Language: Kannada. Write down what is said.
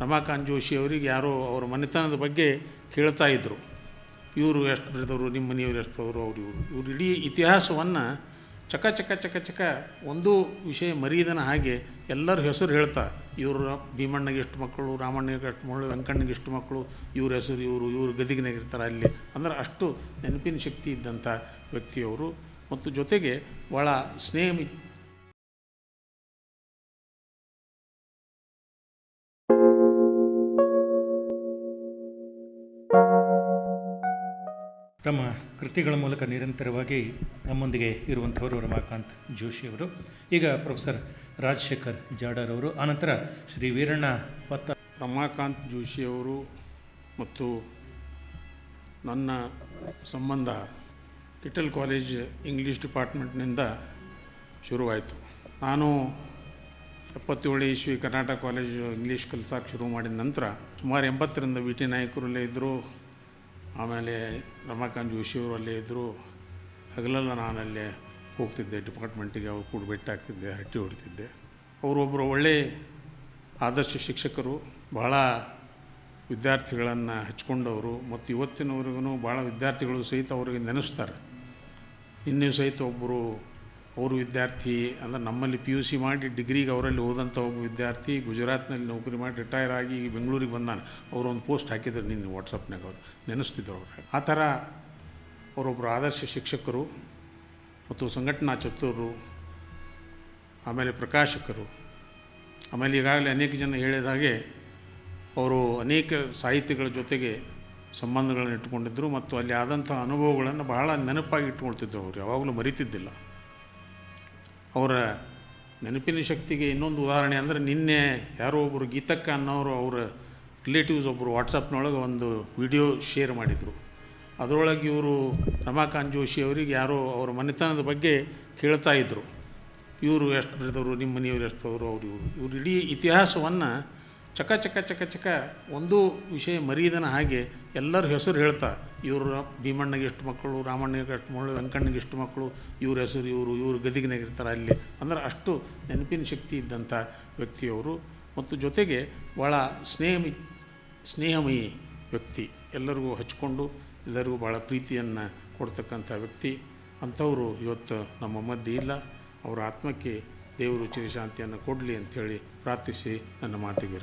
ರಮಾಕಾಂತ್ ಜೋಶಿ ಅವರಿಗೆ ಯಾರೋ ಅವರ ಮನೆತನದ ಬಗ್ಗೆ ಕೇಳ್ತಾ ಇದ್ದರು ಇವರು ಎಷ್ಟು ಬರೆದವರು ನಿಮ್ಮ ಮನೆಯವರು ಎಷ್ಟು ಬರೆದವರು, ಅವ್ರು ಇವರು. ಇವರು ಇಡೀ ಇತಿಹಾಸವನ್ನು ಚಕ ಚಕ ಚಕ ಚಕ ಒಂದು ವಿಷಯ ಮರೀದನ ಹಾಗೆ ಎಲ್ಲರ ಹೆಸರು ಹೇಳ್ತಾ. ಇವರು ಭೀಮಣ್ಣಗೆ ಎಷ್ಟು ಮಕ್ಕಳು, ರಾಮಣ್ಣಗೆ ಎಷ್ಟು ಮಕ್ಕಳು, ವೆಂಕಣ್ಣಗೆ ಎಷ್ಟು ಮಕ್ಕಳು, ಇವ್ರ ಹೆಸರು ಇವರು ಇವರು ಗದಿಗಿನಾಗಿರ್ತಾರೆ ಅಲ್ಲಿ. ಅಂದರೆ ಅಷ್ಟು ನೆನಪಿನ ಶಕ್ತಿ ಇದ್ದಂಥ ವ್ಯಕ್ತಿಯವರು. ಮತ್ತು ಜೊತೆಗೆ ಭಾಳ ಸ್ನೇಹ ತಮ್ಮ ಕೃತಿಗಳ ಮೂಲಕ ನಿರಂತರವಾಗಿ ನಮ್ಮೊಂದಿಗೆ ಇರುವಂಥವರು ರಮಾಕಾಂತ್ ಜೋಶಿಯವರು ಈಗ ಪ್ರೊಫೆಸರ್ ರಾಜಶೇಖರ್ ಜಾಡರ್ ಅವರು, ಆನಂತರ ಶ್ರೀ ವೀರಣ್ಣ ಪತ್ತ ರಮಾಕಾಂತ್ ಜೋಶಿಯವರು ಮತ್ತು ನನ್ನ ಸಂಬಂಧ ಲಿಟಲ್ ಕಾಲೇಜ್ ಇಂಗ್ಲೀಷ್ ಡಿಪಾರ್ಟ್ಮೆಂಟ್ನಿಂದ ಶುರುವಾಯಿತು. ನಾನು ಎಪ್ಪತ್ತೇಳು ಇಸ್ವಿ ಕರ್ನಾಟಕ ಕಾಲೇಜು ಇಂಗ್ಲೀಷ್ ಕಲಿಸೋಕೆ ಶುರು ಮಾಡಿದ ನಂತರ ಸುಮಾರು ಎಂಬತ್ತರಿಂದ ವಿ ಟಿ ನಾಯಕರಲ್ಲೇ ಇದ್ದರು ಆಮೇಲೆ ರಮಾಕಾಂತ್ ಜೋಶಿಯವರು ಅಲ್ಲೇ ಇದ್ದರು ಹಗಲೆಲ್ಲ ನಾನಲ್ಲೇ ಹೋಗ್ತಿದ್ದೆ, ಡಿಪಾರ್ಟ್ಮೆಂಟಿಗೆ ಅವ್ರು ಕೂಡ ಭೇಟಿ ಆಗ್ತಿದ್ದೆ, ಹರಟಿ ಹೊಡಿತಿದ್ದೆ. ಅವರೊಬ್ಬರು ಒಳ್ಳೆ ಆದರ್ಶ ಶಿಕ್ಷಕರು, ಬಹಳ ವಿದ್ಯಾರ್ಥಿಗಳನ್ನು ಹಚ್ಕೊಂಡವರು. ಮತ್ತು ಇವತ್ತಿನವರೆಗೂ ಭಾಳ ವಿದ್ಯಾರ್ಥಿಗಳು ಸಹಿತ ಅವರಿಗೆ ನೆನೆಸ್ತಾರೆ. ನಿನ್ನೆ ಸಹಿತ ಒಬ್ಬರು ಅವರು ವಿದ್ಯಾರ್ಥಿ ಅಂದರೆ ನಮ್ಮಲ್ಲಿ ಪಿ ಯು ಸಿ ಮಾಡಿ ಡಿಗ್ರಿಗೆ ಅವರಲ್ಲಿ ಓದಂಥ ಒಬ್ಬ ವಿದ್ಯಾರ್ಥಿ ಗುಜರಾತ್ನಲ್ಲಿ ನೌಕರಿ ಮಾಡಿ ರಿಟೈರ್ ಆಗಿ ಬೆಂಗಳೂರಿಗೆ ಬಂದಾನೆ. ಅವರು ಒಂದು ಪೋಸ್ಟ್ ಹಾಕಿದ್ರು ನಿನ್ನೆ ವಾಟ್ಸಪ್ನಾಗ ಅವರು. ನೆನೆಸ್ತಿದ್ರು ಅವ್ರು. ಆ ಥರ ಅವರೊಬ್ಬರು ಆದರ್ಶ ಶಿಕ್ಷಕರು ಮತ್ತು ಸಂಘಟನಾ ಚತುರರು, ಆಮೇಲೆ ಪ್ರಕಾಶಕರು, ಆಮೇಲೆ ಈಗಾಗಲೇ ಅನೇಕ ಜನ ಹೇಳಿದ ಹಾಗೆ ಅವರು ಅನೇಕ ಸಾಹಿತ್ಯಗಳ ಜೊತೆಗೆ ಸಂಬಂಧಗಳನ್ನು ಇಟ್ಕೊಂಡಿದ್ದರು ಮತ್ತು ಅಲ್ಲಿ ಆದಂಥ ಅನುಭವಗಳನ್ನು ಬಹಳ ನೆನಪಾಗಿ ಇಟ್ಕೊಳ್ತಿದ್ದರು ಅವರು. ಯಾವಾಗಲೂ ಮರಿತಿದ್ದಿಲ್ಲ. ಅವರ ನೆನಪಿನ ಶಕ್ತಿಗೆ ಇನ್ನೊಂದು ಉದಾಹರಣೆ ಅಂದರೆ ನಿನ್ನೆ ಯಾರೋ ಒಬ್ಬರು ಗೀತಕ್ಕ ಅನ್ನೋರು ಅವರ ರಿಲೇಟಿವ್ಸ್ ಒಬ್ಬರು ವಾಟ್ಸಪ್ನೊಳಗೆ ಒಂದು ವಿಡಿಯೋ ಶೇರ್ ಮಾಡಿದರು. ಅದರೊಳಗೆ ಇವರು ರಮಾಕಾಂತ್ ಜೋಶಿ ಅವರಿಗೆ ಯಾರೋ ಅವರ ಮನೆತನದ ಬಗ್ಗೆ ಕೇಳ್ತಾ ಇದ್ದರು ಇವರು ಎಷ್ಟು ಬೆಳೆದವರು ನಿಮ್ಮ ಮನೆಯವರು ಎಷ್ಟು ಅವರು ಅವರು ಇವರು. ಇವರು ಇಡೀ ಇತಿಹಾಸವನ್ನು ಚಕ ಚಕ ಚಕ ಚಕ ಒಂದು ವಿಷಯ ಮರೀದನ ಹಾಗೆ ಎಲ್ಲರ ಹೆಸರು ಹೇಳ್ತಾ ಇವರು ಭೀಮಣ್ಣಗೆ ಎಷ್ಟು ಮಕ್ಕಳು, ರಾಮಣ್ಣಗೆ ಎಷ್ಟು ಮಕ್ಕಳು, ವೆಂಕಣ್ಣಗೆ ಎಷ್ಟು ಮಕ್ಕಳು, ಇವ್ರ ಹೆಸರು ಇವರು ಇವರು ಗದಿಗಿನಾಗಿರ್ತಾರೆ ಅಲ್ಲಿ. ಅಂದ್ರೆ ಅಷ್ಟು ನೆನಪಿನ ಶಕ್ತಿ ಇದ್ದಂಥ ವ್ಯಕ್ತಿಯವರು. ಮತ್ತು ಜೊತೆಗೆ ಭಾಳ ಸ್ನೇಹಮಿ, ಸ್ನೇಹಮಯಿ ವ್ಯಕ್ತಿ. ಎಲ್ಲರಿಗೂ ಹಚ್ಕೊಂಡು ಎಲ್ಲರಿಗೂ ಭಾಳ ಪ್ರೀತಿಯನ್ನು ಕೊಡ್ತಕ್ಕಂಥ ವ್ಯಕ್ತಿ. ಅಂಥವರು ಇವತ್ತು ನಮ್ಮ ಮಧ್ಯೆ ಇಲ್ಲ. ಅವರ ಆತ್ಮಕ್ಕೆ ದೇವರು ಚಿರಶಾಂತಿಯನ್ನು ಕೊಡಲಿ ಅಂಥೇಳಿ ಪ್ರಾರ್ಥಿಸಿ ನನ್ನ ಮಾತಿಗೆ